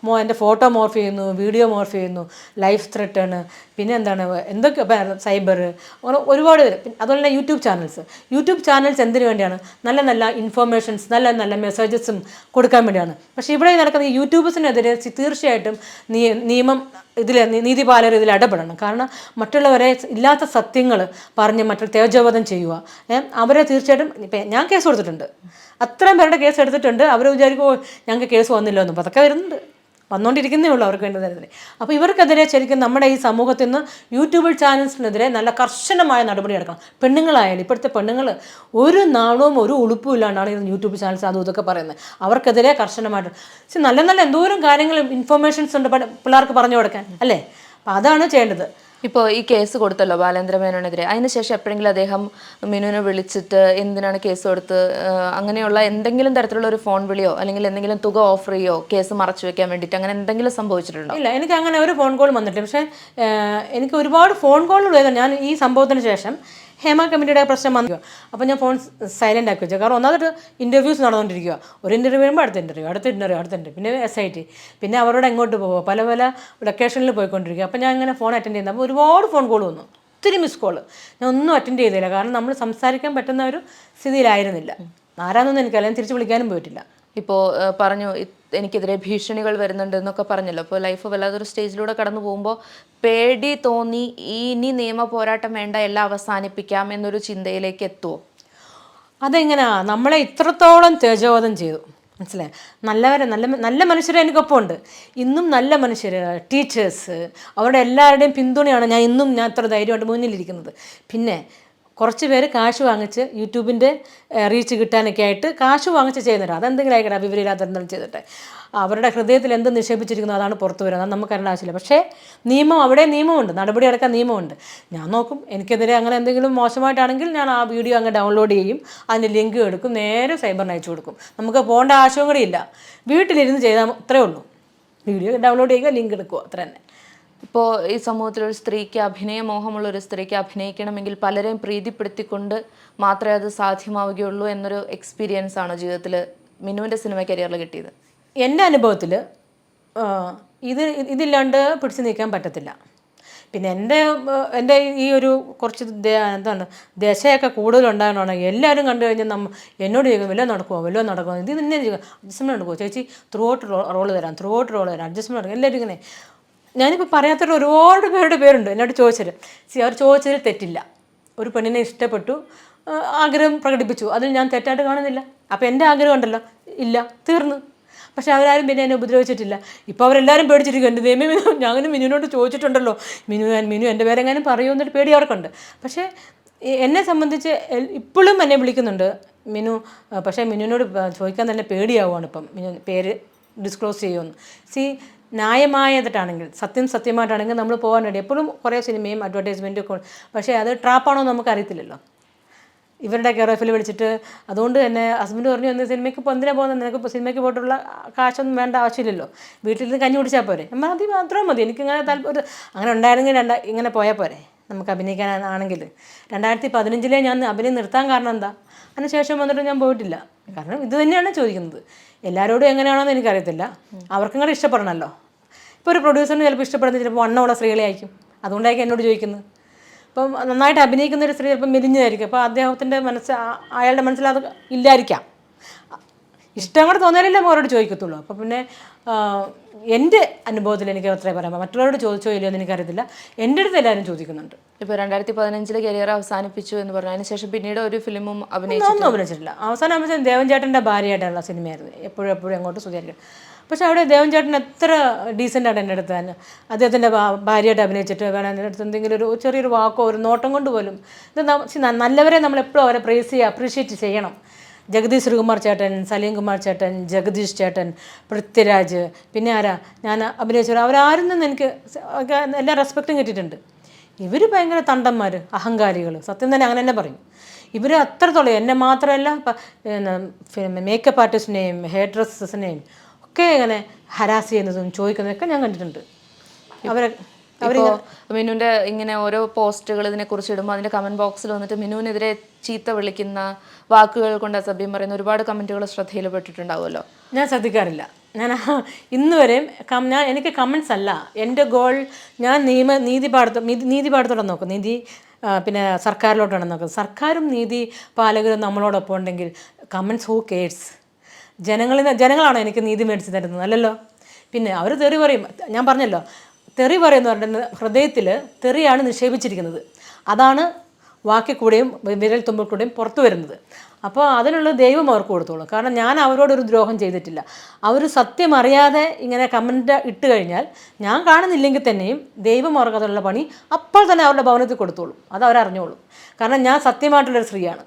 മോ എന്റെ ഫോട്ടോ മോർഫ് ചെയ്യുന്നു വീഡിയോ മോർഫ് ചെയ്യുന്നു ലൈഫ് ത്രെട്ടാണ് പിന്നെ എന്താണ് എന്തൊക്കെ സൈബർ അങ്ങനെ ഒരുപാട് പേര്. അതുപോലെ തന്നെ യൂട്യൂബ് ചാനൽസ്. യൂട്യൂബ് ചാനൽസ് എന്തിനു വേണ്ടിയാണ്? നല്ല നല്ല ഇൻഫോർമേഷൻസ് നല്ല നല്ല മെസ്സേജസും കൊടുക്കാൻ വേണ്ടിയാണ്. പക്ഷേ ഇവിടെ നടക്കുന്ന ഈ യൂട്യൂബേഴ്സിനെതിരെ തീർച്ചയായിട്ടും നിയമം ഇതിൽ നീതിപാലകർ ഇതിൽ ഇടപെടണം. കാരണം മറ്റുള്ളവരെ ഇല്ലാത്ത സത്യങ്ങൾ പറഞ്ഞ് മറ്റുള്ള തേജോവധം ചെയ്യുക അവരെ തീർച്ചയായിട്ടും ഇപ്പം ഞാൻ കേസ് കൊടുത്തിട്ടുണ്ട്. അത്രയും പേരുടെ കേസ് എടുത്തിട്ടുണ്ട്. അവർ വിചാരിക്കും ഞങ്ങൾക്ക് കേസ് വന്നില്ല എന്നും അപ്പോൾ അതൊക്കെ വരുന്നുണ്ട്. വന്നുകൊണ്ടിരിക്കുന്നേ ഉള്ളൂ അവർക്ക് വേണ്ടി തന്നെ അപ്പോൾ ഇവർക്കെതിരെ ശരിക്കും നമ്മുടെ ഈ സമൂഹത്തിൽ നിന്ന് യൂട്യൂബ് ചാനൽസിനെതിരെ നല്ല കർശനമായ നടപടി എടുക്കണം. പെണ്ണുങ്ങളായാലും ഇപ്പോഴത്തെ പെണ്ണുങ്ങൾ ഒരു നാണവും ഒരു ഉളുപ്പും ഇല്ലാണ്ടാണ് ഇന്ന് യൂട്യൂബ് ചാനൽസ് അതും ഇതൊക്കെ പറയുന്നത്. അവർക്കെതിരെ കർശനമായിട്ട് പക്ഷെ നല്ല നല്ല എന്തോരം കാര്യങ്ങളും ഇൻഫർമേഷൻസ് ഉണ്ട് പിള്ളേർക്ക് പറഞ്ഞു കൊടുക്കാൻ അല്ലേ? അപ്പോൾ അതാണ് ചെയ്യേണ്ടത്. ഇപ്പോൾ ഈ കേസ് കൊടുത്തല്ലോ ബാലേന്ദ്ര മേനോനെതിരെ. അതിനുശേഷം എപ്പോഴെങ്കിലും അദ്ദേഹം മിനുവിനെ വിളിച്ചിട്ട് എന്തിനാണ് കേസ് കൊടുത്ത് അങ്ങനെയുള്ള എന്തെങ്കിലും തരത്തിലുള്ള ഒരു ഫോൺ വിളിയോ അല്ലെങ്കിൽ എന്തെങ്കിലും തുക ഓഫർ ചെയ്യോ കേസ് മറച്ചു വെക്കാൻ വേണ്ടിയിട്ട് അങ്ങനെ എന്തെങ്കിലും സംഭവിച്ചിട്ടുണ്ടോ? ഇല്ല എനിക്ക് അങ്ങനെ ഒരു ഫോൺ കോൾ വന്നിട്ടില്ല. പക്ഷേ എനിക്ക് ഒരുപാട് ഫോൺ കോളുകൾ ഞാൻ ഈ സംഭവത്തിന് ശേഷം ഹേമ കമ്മിറ്റിയുടെ പ്രശ്നം വന്നു. അപ്പോൾ ഞാൻ ഫോൺ സൈലന്റ് ആക്കി വെച്ചു. കാരണം ഒന്നാമതൊരു ഇന്റർവ്യൂസ് നടന്നുകൊണ്ടിരിക്കുക ഒരു ഇന്റർവ്യൂ വരുമ്പോൾ അടുത്ത ഇന്റർവ്യൂ അടുത്ത ഇന്റർവ്യൂ അടുത്ത ഇന്റർവ്യൂ പിന്നെ എസ് ഐ ടി പിന്നെ അവരോട് എങ്ങോട്ട് പോകുക പല പല ലൊക്കേഷനിൽ പോയിക്കൊണ്ടിരിക്കുക അപ്പോൾ ഞാൻ ഇങ്ങനെ ഫോൺ അറ്റൻഡ് ചെയ്യുന്നത്. അപ്പോൾ ഒരുപാട് ഫോൺ കോൾ വന്നു. ഒത്തിരി മിസ് കോൾ ഞാൻ ഒന്നും അറ്റൻഡ് ചെയ്തില്ല. കാരണം നമ്മൾ സംസാരിക്കാൻ പറ്റുന്ന ഒരു സ്ഥിതിയിലായിരുന്നില്ല. ആരാന്നൊന്നും എനിക്കറിയാം തിരിച്ച് വിളിക്കാനും പോയിട്ടില്ല. ഇപ്പോൾ പറഞ്ഞു "ഇത് എനിക്കെതിരെ ഭീഷണികൾ വരുന്നുണ്ട് എന്നൊക്കെ പറഞ്ഞല്ലോ. അപ്പോൾ ലൈഫ് വല്ലാതൊരു സ്റ്റേജിലൂടെ കടന്നു പോകുമ്പോൾ പേടി തോന്നി ഇനി നിയമ പോരാട്ടം വേണ്ട എല്ലാം അവസാനിപ്പിക്കാം എന്നൊരു ചിന്തയിലേക്ക് എത്തുമോ അതെങ്ങനെയാ നമ്മളെ ഇത്രത്തോളം തേജോവധം ചെയ്തു. മനസ്സിലായി? നല്ലവരെ നല്ല നല്ല മനുഷ്യരെ എനിക്കൊപ്പം ഉണ്ട് ഇന്നും നല്ല മനുഷ്യർ ടീച്ചേഴ്സ് അവരുടെ എല്ലാവരുടെയും പിന്തുണയാണ് ഞാൻ ഇന്നും ഞാൻ ഇത്ര ധൈര്യമായിട്ട് മുന്നിലിരിക്കുന്നത്. പിന്നെ കുറച്ച് പേര് കാശ് വാങ്ങിച്ച് യൂട്യൂബിന്റെ റീച്ച് കിട്ടാനൊക്കെ ആയിട്ട് കാശ് വാങ്ങിച്ച് ചെയ്യുന്നവർ അതെന്തെങ്കിലും ആയിക്കട്ടെ വിവരമില്ലാത്ത എന്തെങ്കിലും ചെയ്തിട്ട്. അവരുടെ ഹൃദയത്തിൽ എന്ത് നിക്ഷേപിച്ചിരിക്കുന്നു അതാണ് പുറത്തു വരുന്നത്. അത് നമുക്ക് അറിയേണ്ട ആവശ്യമില്ല. പക്ഷേ നിയമം അവിടെ നിയമമുണ്ട്. നടപടി അടക്കാൻ നിയമമുണ്ട്. ഞാൻ നോക്കും എനിക്കെതിരെ അങ്ങനെ എന്തെങ്കിലും മോശമായിട്ടാണെങ്കിൽ ഞാൻ ആ വീഡിയോ അങ്ങ് ഡൗൺലോഡ് ചെയ്യും. അതിന്റെ ലിങ്ക് എടുക്കും നേരെ സൈബറിന് അയച്ചു കൊടുക്കും. നമുക്ക് പോകേണ്ട ആവശ്യവും കൂടി ഇല്ല. വീട്ടിലിരുന്ന് ചെയ്താൽ അത്രേ ഉള്ളൂ. വീഡിയോ ഡൗൺലോഡ് ചെയ്യുക ലിങ്ക് എടുക്കുക. അത്ര തന്നെ. ഇപ്പോൾ ഈ സമൂഹത്തിൽ ഒരു സ്ത്രീക്ക് അഭിനയ മോഹമുള്ള ഒരു സ്ത്രീക്ക് അഭിനയിക്കണമെങ്കിൽ പലരെയും പ്രീതിപ്പെടുത്തിക്കൊണ്ട് മാത്രമേ അത് സാധ്യമാവുകയുള്ളൂ എന്നൊരു എക്സ്പീരിയൻസ് ആണ് ജീവിതത്തിൽ മിനുവിന്റെ സിനിമ കരിയറിൽ കിട്ടിയത്. എന്റെ അനുഭവത്തിൽ ഇത് ഇതില്ലാണ്ട് പിടിച്ചു നിൽക്കാൻ പറ്റത്തില്ല. പിന്നെ എന്റെ എന്റെ ഈ ഒരു കുറച്ച് എന്താണ് ദശയൊക്കെ കൂടുതലുണ്ടാകണമെന്ന് എല്ലാവരും കണ്ടു കഴിഞ്ഞാൽ നമ്മ എന്നോട് ചോദിക്കും വല്ലതും നടക്കുമോ വല്ലതും നടക്കുമോ ഇത് തന്നെ അഡ്ജസ്റ്റ്മെന്റ് നടക്കുമോ ചേച്ചി ത്രൂ ഔട്ട് റോൾ തരാം ത്രൂ ഔട്ട് റോൾ തരാം അഡ്ജസ്റ്റ്മെന്റ് നടക്കും എല്ലാവരും ഇങ്ങനെ ഞാനിപ്പോൾ പറയാത്തൊരു ഒരുപാട് പേരുടെ പേരുണ്ട്. എന്നോട് ചോദിച്ചത്. സി അവർ ചോദിച്ചതിൽ തെറ്റില്ല. ഒരു പെണ്ണിനെ ഇഷ്ടപ്പെട്ടു. ആഗ്രഹം പ്രകടിപ്പിച്ചു. അതിൽ ഞാൻ തെറ്റായിട്ട് കാണുന്നില്ല. അപ്പോൾ എന്റെ ആഗ്രഹം ഉണ്ടല്ലോ. ഇല്ല തീർന്നു. പക്ഷെ അവരാരും പിന്നെ എന്നെ ഉപദ്രവിച്ചിട്ടില്ല. ഇപ്പോൾ അവരെല്ലാവരും പേടിച്ചിരിക്കും എന്റെ ദൈവം മിനു ഞാൻ മിനുവിനോട് ചോദിച്ചിട്ടുണ്ടല്ലോ. മിനു മിനു എന്റെ പേരെങ്ങാനും പറയുമെന്നൊരു പേടി അവർക്കുണ്ട്. പക്ഷേ എന്നെ സംബന്ധിച്ച് ഇപ്പോഴും എന്നെ വിളിക്കുന്നുണ്ട് മിനു. പക്ഷേ മിനുവിനോട് ചോദിക്കാൻ തന്നെ പേടിയാവുകയാണ് ഇപ്പം. മിനു പേര് ഡിസ്ക്ലോസ് ചെയ്യുമെന്ന്. സി ന്യായമായതാണെങ്കിൽ സത്യം സത്യമായിട്ടാണെങ്കിൽ നമ്മൾ പോകാൻ വേണ്ടി എപ്പോഴും കുറേ സിനിമയും അഡ്വർടൈസ്മെന്റും ഒക്കെ. പക്ഷേ അത് ട്രാപ്പാണോ നമുക്ക് അറിയത്തില്ലല്ലോ ഇവരുടെ കെയർ വിളിച്ചിട്ട് അതുകൊണ്ട് തന്നെ ഹസ്ബൻഡ് പറഞ്ഞു എന്ന സിനിമയ്ക്ക് ഇപ്പോൾ എന്തിനാ പോകുന്നത്? നിനക്ക് ഇപ്പോൾ സിനിമയ്ക്ക് പോയിട്ടുള്ള കാശൊന്നും വേണ്ട ആവശ്യമില്ലല്ലോ. വീട്ടിൽ നിന്ന് കഞ്ഞി കുടിച്ചാൽ പോരെ? മതി മാത്രം മതി. എനിക്കിങ്ങനെ താല്പര്യം അങ്ങനെ ഉണ്ടായിരുന്നെങ്കിൽ രണ്ട ഇങ്ങനെ പോയാൽ പോരെ. നമുക്ക് അഭിനയിക്കാനാണെങ്കിൽ രണ്ടായിരത്തി പതിനഞ്ചിലെ ഞാൻ അഭിനയം നിർത്താൻ കാരണം എന്താ? അതിനുശേഷം വന്നിട്ട് ഞാൻ പോയിട്ടില്ല. കാരണം ഇത് തന്നെയാണ് ചോദിക്കുന്നത്. എല്ലാവരോടും എങ്ങനെയാണെന്ന് എനിക്കറിയത്തില്ല. അവർക്കും കൂടെ ഇഷ്ടപ്പെടണമല്ലോ ഇപ്പോൾ ഒരു പ്രൊഡ്യൂസറിന് ചിലപ്പോൾ ഇഷ്ടപ്പെടുന്നത് ചിലപ്പോൾ വണ്ണമുള്ള സ്ത്രീകളെ ആയിരിക്കും. അതുകൊണ്ടായിരിക്കും എന്നോട് ചോദിക്കുന്നത്. അപ്പം നന്നായിട്ട് അഭിനയിക്കുന്ന ഒരു സ്ത്രീ ചിലപ്പോൾ മെലിഞ്ഞതായിരിക്കും. അപ്പോൾ അദ്ദേഹത്തിന്റെ മനസ്സ് അയാളുടെ മനസ്സിൽ അത് ഇല്ലായിരിക്കാം. ഇഷ്ടം കൂടെ തോന്നിയാലല്ലേ അവരോട് ചോദിക്കത്തുള്ളൂ. അപ്പോൾ പിന്നെ എന്റെ അനുഭവത്തിൽ എനിക്ക് അത്രേ പറയാം മറ്റുള്ളവരോട് ചോദിച്ചോ ഇല്ലയോ എന്ന് എനിക്കറിയത്തില്ല. എന്റെ അടുത്ത് എല്ലാവരും ചോദിക്കുന്നുണ്ട്. ഇപ്പോൾ രണ്ടായിരത്തി പതിനഞ്ചിൽ കരിയർ അവസാനിപ്പിച്ചു എന്ന് പറഞ്ഞു. അതിനുശേഷം പിന്നീട് ഒരു ഫിലിമും അഭിനയിച്ചു ഒന്നും അഭിനയിച്ചിട്ടില്ല. അവസാനം അഭിനയിച്ചത് ദേവൻ ചേട്ടന്റെ ഭാര്യയായിട്ടുള്ള സിനിമയായിരുന്നു. എപ്പോഴും എപ്പോഴും അങ്ങോട്ട് സുധാരിക്കും പക്ഷെ അവിടെ ദേവൻ ചേട്ടൻ എത്ര ഡീസന്റാണ് എന്റെ അടുത്ത് തന്നെ അദ്ദേഹത്തിന്റെ ഭാര്യയായിട്ട് അഭിനയിച്ചിട്ട് വേണം എന്റെ അടുത്ത് എന്തെങ്കിലും ഒരു ചെറിയൊരു വാക്കോ ഒരു നോട്ടം കൊണ്ട് പോലും ഇത് നല്ലവരെ നമ്മൾ എപ്പോഴും അവരെ പ്രേസ് ചെയ്യുക അപ്രീഷിയേറ്റ് ചെയ്യണം. ജഗദീഷ് ശ്രീകുമാർ ചേട്ടൻ സലീം കുമാർ ചേട്ടൻ ജഗദീഷ് ചേട്ടൻ പൃഥ്വിരാജ്. പിന്നെ ആരാ? ഞാൻ അഭിനയിച്ചവർ അവരാരും നിന്ന് എനിക്ക് എല്ലാ റെസ്പെക്റ്റും കിട്ടിയിട്ടുണ്ട്. ഇവർ ഭയങ്കര തണ്ടന്മാർ അഹങ്കാരികൾ സത്യം തന്നെ അങ്ങനെ തന്നെ പറയും. ഇവർ അത്രത്തോളം എന്നെ മാത്രമല്ല മേക്കപ്പ് ആർട്ടിസ്റ്റിനെയും ഹെയർ ഡ്രസ്സസിനെയും ഒക്കെ ഇങ്ങനെ ഹരാസ് ചെയ്യുന്നതും ചോദിക്കുന്നതൊക്കെ ഞാൻ കണ്ടിട്ടുണ്ട്. അവരെ ഇപ്പോൾ മിനുവിന്റെ ഇങ്ങനെ ഓരോ പോസ്റ്റുകൾ ഇതിനെ കുറിച്ച് ഇടുമ്പോൾ അതിന്റെ കമന്റ് ബോക്സിൽ വന്നിട്ട് മിനുവിനെതിരെ ചീത്ത വിളിക്കുന്ന വാക്കുകൾ കൊണ്ട് അസഭ്യം പറയുന്ന ഒരുപാട് കമന്റുകൾ ശ്രദ്ധയിൽപ്പെട്ടിട്ടുണ്ടാവുമല്ലോ ഞാൻ ശ്രദ്ധിക്കാറില്ല. ഞാൻ ഇന്ന് വരെയും ഞാൻ എനിക്ക് കമന്റ്സ് അല്ല. എന്റെ ഗോൾ ഞാൻ നിയമ നീതി പാടത്തോ നീതി പാടത്തോടെ നോക്കും. നീതി പിന്നെ സർക്കാരിലോട്ടാണ് നോക്കുന്നത്. സർക്കാരും നീതി പാലകരും നമ്മളോടൊപ്പം ഉണ്ടെങ്കിൽ കമൻസ് ഹൂ കേഴ്സ് ജനങ്ങളിൽ ജനങ്ങളാണ് ജനങ്ങളാണോ എനിക്ക് നീതി മേടിച്ച് തരുന്നത്? അല്ലല്ലോ? പിന്നെ അവർ തെറി പറയും. ഞാൻ പറഞ്ഞല്ലോ തെറി പറയുന്ന ഹൃദയത്തിൽ തെറിയാണ് നിക്ഷേപിച്ചിരിക്കുന്നത്. അതാണ് വാക്കിൽ കൂടെയും വിരൽ തുമ്പിൽ കൂടെയും പുറത്തു വരുന്നത്. അപ്പോൾ അതിനുള്ള ദൈവം അവർക്ക് കൊടുത്തോളൂ. കാരണം ഞാൻ അവരോടൊരു ദ്രോഹം ചെയ്തിട്ടില്ല. അവർ സത്യം അറിയാതെ ഇങ്ങനെ കമന്റ് ഇട്ട് കഴിഞ്ഞാൽ ഞാൻ കാണുന്നില്ലെങ്കിൽ തന്നെയും ദൈവം അവർക്ക് അതിനുള്ള പണി അപ്പോൾ തന്നെ അവരുടെ ഭവനത്തിൽ കൊടുത്തോളും. അത് അവരറിഞ്ഞോളും. കാരണം ഞാൻ സത്യമായിട്ടുള്ളൊരു സ്ത്രീയാണ്.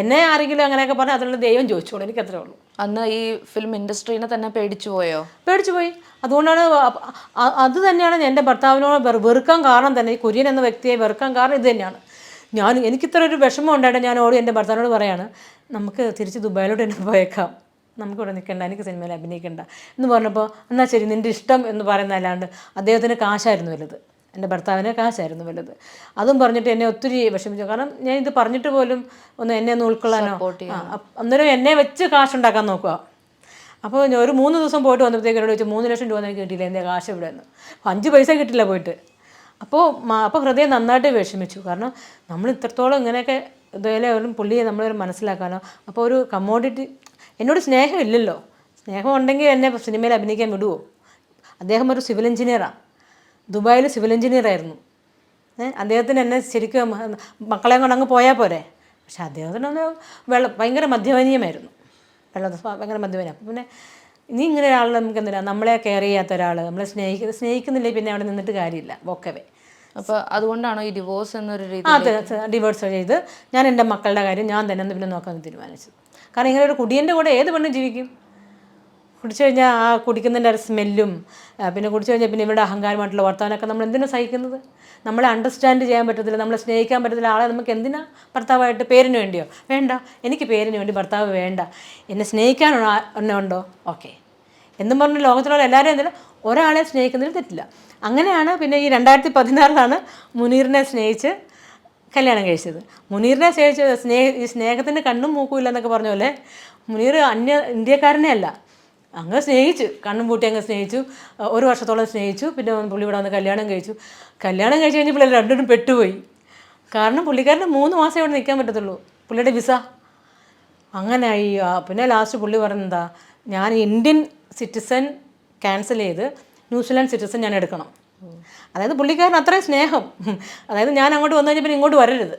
എന്നെ ആരെങ്കിലും അങ്ങനെയൊക്കെ പറഞ്ഞാൽ അതിനുള്ള ദൈവം ചോദിച്ചോളൂ എനിക്ക് അത്രേ ഉള്ളൂ. അന്ന് ഈ ഫിലിം ഇൻഡസ്ട്രീനെ തന്നെ പേടിച്ചു പോയോ? പേടിച്ചു പോയി. അതുകൊണ്ടാണ് അത് തന്നെയാണ് എന്റെ ഭർത്താവിനോട് വെറുക്കാൻ കാരണം തന്നെ ഈ കുര്യൻ എന്ന വ്യക്തിയെ വെറുക്കാൻ കാരണം ഇത് തന്നെയാണ്. ഞാൻ എനിക്കിത്ര ഒരു വിഷമം ഉണ്ടായിട്ട് ഞാൻ ഓടി എന്റെ ഭർത്താവിനോട് പറയാണ് നമുക്ക് തിരിച്ച് ദുബായിലോട്ട് തന്നെ പോയേക്കാം. നമുക്കിവിടെ നിൽക്കേണ്ട എനിക്ക് സിനിമയിൽ അഭിനയിക്കണ്ട. എന്ന് പറഞ്ഞപ്പോൾ എന്നാൽ ശരി നിന്റെ ഇഷ്ടം എന്ന് പറയുന്നതല്ലാണ്ട് അദ്ദേഹത്തിന് കാശായിരുന്നു വലുത്. എന്റെ ഭർത്താവിനെ കാശായിരുന്നു വലുത്. അതും പറഞ്ഞിട്ട് എന്നെ ഒത്തിരി വിഷമിച്ചു. കാരണം ഞാൻ ഇത് പറഞ്ഞിട്ട് പോലും ഒന്ന് എന്നെ ഒന്ന് ഉൾക്കൊള്ളാനോ അന്നേരം എന്നെ വെച്ച് കാശുണ്ടാക്കാൻ നോക്കുക. അപ്പോൾ ഞാൻ ഒരു മൂന്ന് ദിവസം പോയിട്ട് വന്നപ്പോഴത്തേക്ക് എന്നോട് ചോദിച്ചു മൂന്ന് ലക്ഷം രൂപ എനിക്ക് കിട്ടിയില്ല? എന്റെ കാശ് ഇവിടെ നിന്ന്? അഞ്ച് പൈസ കിട്ടില്ല പോയിട്ട്. അപ്പോൾ അപ്പോൾ ഹൃദയം നന്നായിട്ട് വിഷമിച്ചു. കാരണം നമ്മൾ ഇത്രത്തോളം ഇങ്ങനെയൊക്കെ ഇതുപോലെ ഒരു പുള്ളിയെ നമ്മളൊരു മനസ്സിലാക്കാനോ അപ്പോൾ ഒരു കമ്മോഡിറ്റി എന്നോട് സ്നേഹമില്ലല്ലോ സ്നേഹമുണ്ടെങ്കിൽ സ്നേഹം ഉണ്ടെങ്കിൽ എന്നെ സിനിമയിൽ അഭിനയിക്കാൻ വിടുവോ? അദ്ദേഹം ഒരു സിവിൽ എഞ്ചിനീയറാണ് ദുബായിൽ സിവിൽ എഞ്ചിനീയർ ആയിരുന്നു. അദ്ദേഹത്തിന് എന്നെ ശരിക്കും മക്കളെയും മക്കളെ കൊണ്ട് അങ്ങ് പോയാൽ പോരെ. പക്ഷെ അദ്ദേഹത്തിനൊന്ന് വെള്ളം ഭയങ്കര മദ്യപാനീയമായിരുന്നു. വെള്ളം ഭയങ്കര മദ്യപാനം അപ്പം പിന്നെ ഇനി ഇങ്ങനെ ഒരാൾ നമുക്ക് എന്തിനാ നമ്മളെ കെയർ ചെയ്യാത്ത ഒരാൾ നമ്മളെ സ്നേഹിക്കുന്ന സ്നേഹിക്കുന്നില്ലേ പിന്നെ അവിടെ നിന്നിട്ട് കാര്യമില്ല. ഓക്കവേ അപ്പോൾ അതുകൊണ്ടാണോ ഈ ഡിവോഴ്സ് എന്നൊരു രീതി ആ ഡിവോഴ്സ് ചെയ്ത് ഞാൻ എന്റെ മക്കളുടെ കാര്യം ഞാൻ തന്നെ ഒന്ന് പിന്നെ നോക്കാൻ തീരുമാനിച്ചത്. കാരണം ഇങ്ങനെ ഒരു കുടിയന്റെ കൂടെ ഏത് പെണ്ണും ജീവിക്കും? കുടിച്ചു കഴിഞ്ഞാൽ ആ കുടിക്കുന്നതിന്റെ ഒരു സ്മെല്ലും പിന്നെ കുടിച്ചു കഴിഞ്ഞാൽ പിന്നെ ഇവരുടെ അഹങ്കാരമായിട്ടുള്ള വർത്തമാനമൊക്കെ നമ്മൾ എന്തിനാ സഹിക്കുന്നത്? നമ്മളെ അണ്ടർസ്റ്റാൻഡ് ചെയ്യാൻ പറ്റത്തില്ല നമ്മളെ സ്നേഹിക്കാൻ പറ്റത്തില്ല. ആളെ നമുക്ക് എന്തിനാ ഭർത്താവായിട്ട് പേരിന് വേണ്ടിയോ? വേണ്ട. എനിക്ക് പേരിന് വേണ്ടി ഭർത്താവ് വേണ്ട. എന്നെ സ്നേഹിക്കാനുള്ള എന്നെ ഉണ്ടോ? ഓക്കെ. എന്നും പറഞ്ഞ് ലോകത്തിലുള്ള എല്ലാവരും എന്തെങ്കിലും ഒരാളെ സ്നേഹിക്കുന്നതിൽ തെറ്റില്ല. അങ്ങനെയാണ് പിന്നെ ഈ രണ്ടായിരത്തി പതിനാറിലാണ് മുനീറിനെ സ്നേഹിച്ച് കല്യാണം കഴിച്ചത്. മുനീറിനെ സ്നേഹിച്ച് സ്നേഹ ഈ സ്നേഹത്തിന്റെ കണ്ണും മൂക്കും ഇല്ലെന്നൊക്കെ പറഞ്ഞ പോലെ മുനീർ അന്യ ഇന്ത്യക്കാരനെ അല്ല. അങ്ങ് സ്നേഹിച്ചു കണ്ണും പൂട്ടി അങ്ങ് സ്നേഹിച്ചു ഒരു വർഷത്തോളം സ്നേഹിച്ചു. പിന്നെ പുള്ളി ഇവിടെ വന്ന് കല്യാണം കഴിച്ചു. കല്യാണം കഴിച്ച് കഴിഞ്ഞ് പിള്ളേർ രണ്ടിനും പെട്ടുപോയി. കാരണം പുള്ളിക്കാരന് മൂന്ന് മാസം ഇവിടെ നിൽക്കാൻ പറ്റത്തുള്ളൂ പുള്ളിയുടെ വിസ. അങ്ങനെ അയ്യോ പിന്നെ ലാസ്റ്റ് പുള്ളി പറഞ്ഞെന്താ ഞാൻ ഇന്ത്യൻ സിറ്റിസൺ ക്യാൻസൽ ചെയ്ത് ന്യൂസിലാൻഡ് സിറ്റിസൺ ഞാൻ എടുക്കണം. അതായത് പുള്ളിക്കാരൻ അത്രയും സ്നേഹം. അതായത് ഞാൻ അങ്ങോട്ട് വന്നു കഴിഞ്ഞാൽ പിന്നെ ഇങ്ങോട്ട് വരരുത്.